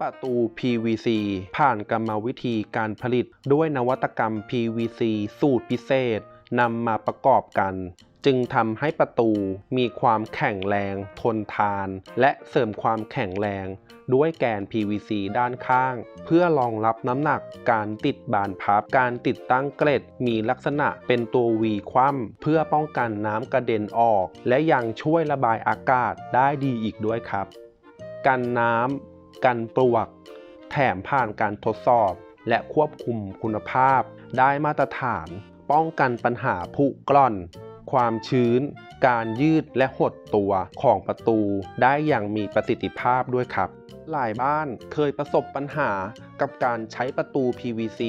ประตู PVC ผ่านกรรมวิธีการผลิตด้วยนวัตกรรม PVC สูตรพิเศษนำมาประกอบกัน จึงทำให้ประตูมีความแข็งแรง ทนทาน และเสริมความแข็งแรง ด้วยแกน PVC ด้านข้าง เพื่อรองรับน้ำหนักการติดบานพับการติดตั้งเกล็ดมีลักษณะเป็นตัว V คว่ำเพื่อป้องกันน้ำกระเด็นออก และยังช่วยระบายอากาศได้ดีอีกด้วยครับ กันน้ำ กันปลวก แถมผ่านการทดสอบ และควบคุมคุณภาพ ได้มาตรฐาน ป้องกันปัญหาผุกร่อน ความชื้น การยืดและหดตัวของประตูได้อย่างมีประสิทธิภาพด้วยครับ หลายบ้านเคยประสบปัญหากับการใช้ประตู PVC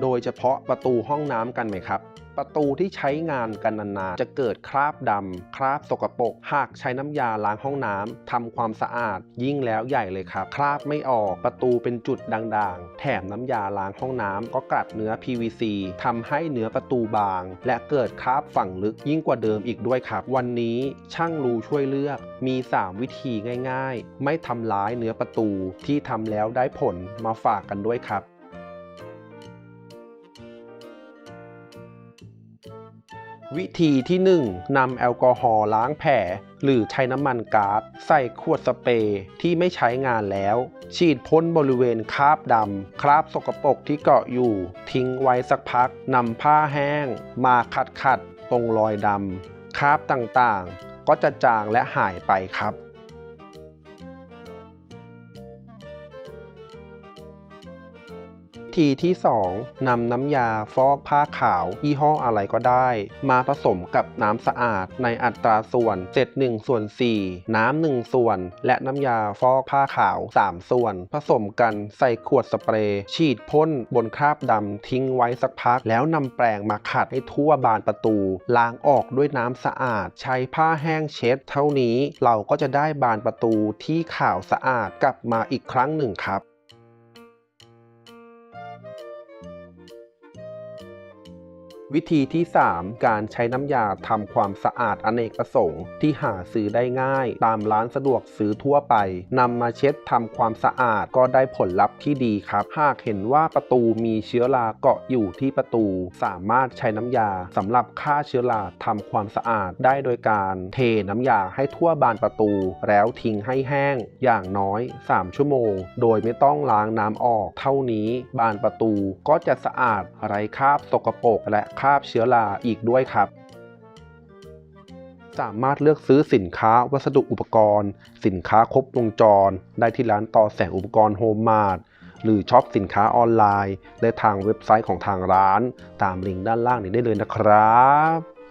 โดยเฉพาะประตูห้องน้ำกันไหมครับ ประตูที่ใช้งานกันนานๆจะเกิดคราบดำคราบสกปรกหากใช้น้ำยาล้างห้องน้ำทำความสะอาดยิ่งแล้วใหญ่เลยครับ คราบไม่ออกประตูเป็นจุดด่างๆ แถมน้ำยาล้างห้องน้ำก็กัดเนื้อ PVC ทำให้เนื้อประตูบาง และเกิดคราบฝังลึกยิ่งกว่าเดิมอีกด้วยครับ วันนี้ช่างรูช่วยเลือกมี 3 วิธีง่าย ๆ ไม่ทำร้ายเนื้อประตูที่ทำแล้วได้ผลมาฝากกันด้วยครับ วิธีที่ 1นำแอลกอฮอล์ล้างแผลหรือใช้น้ำมันก๊าซใส่ขวดสเปรย์ที่ไม่ใช้งานแล้ว ฉีดพ่นบริเวณคราบดำคราบสกปรกที่เกาะอยู่ ทิ้งไว้สักพักนำผ้าแห้ง มาขัดขัดตรงรอยดำคราบต่างๆ ก็จะจางและหายไปครับ ธีที่ 2นำน้ำยาฟอกผ้าขาวยี่ห้ออะไรก็ได้ มาผสมกับน้ำสะอาดในอัตราส่วน7 1ส่วน4 น้ำ1ส่วน และน้ำยาฟอกผ้าขาว 3 ส่วน ผสมกันใส่ขวดสเปรย์ ฉีดพ่นบนคราบดำทิ้งไว้สักพัก แล้วนำแปรงมาขัดให้ทั่วบานประตู ล้างออกด้วยน้ำสะอาด ใช้ผ้าแห้งเช็ด เท่านี้เราก็จะได้บานประตูที่ขาวสะอาดกลับมาอีกครั้งหนึ่งครับ วิธีที่ 3 การใช้น้ำยาทำความสะอาดอเนกประสงค์ที่หาซื้อได้ง่าย ตามร้านสะดวกซื้อทั่วไปนำมาเช็ดทำความสะอาดก็ได้ผลลัพธ์ที่ดีครับ หากเห็นว่าประตูมีเชื้อราเกาะอยู่ที่ประตู สามารถใช้น้ำยาสำหรับฆ่าเชื้อราทำความสะอาดได้โดยการเทน้ำยาให้ทั่วบานประตู แล้วทิ้งให้แห้ง อย่างน้อย 3 ชั่วโมง โดยไม่ต้องล้างน้ำออก เท่านี้บานประตูก็จะสะอาดไร้คราบสกปรกและคราบเชื้อราอีกด้วยครับ สามารถเลือกซื้อสินค้าวัสดุอุปกรณ์ สินค้าครบวงจร ได้ที่ร้านต่อแสงอุปกรณ์โฮมมาร์ทหรือช็อปสินค้าออนไลน์ และทางเว็บไซต์ของทางร้าน ตามลิงก์ด้านล่างนี้ได้เลยนะครับ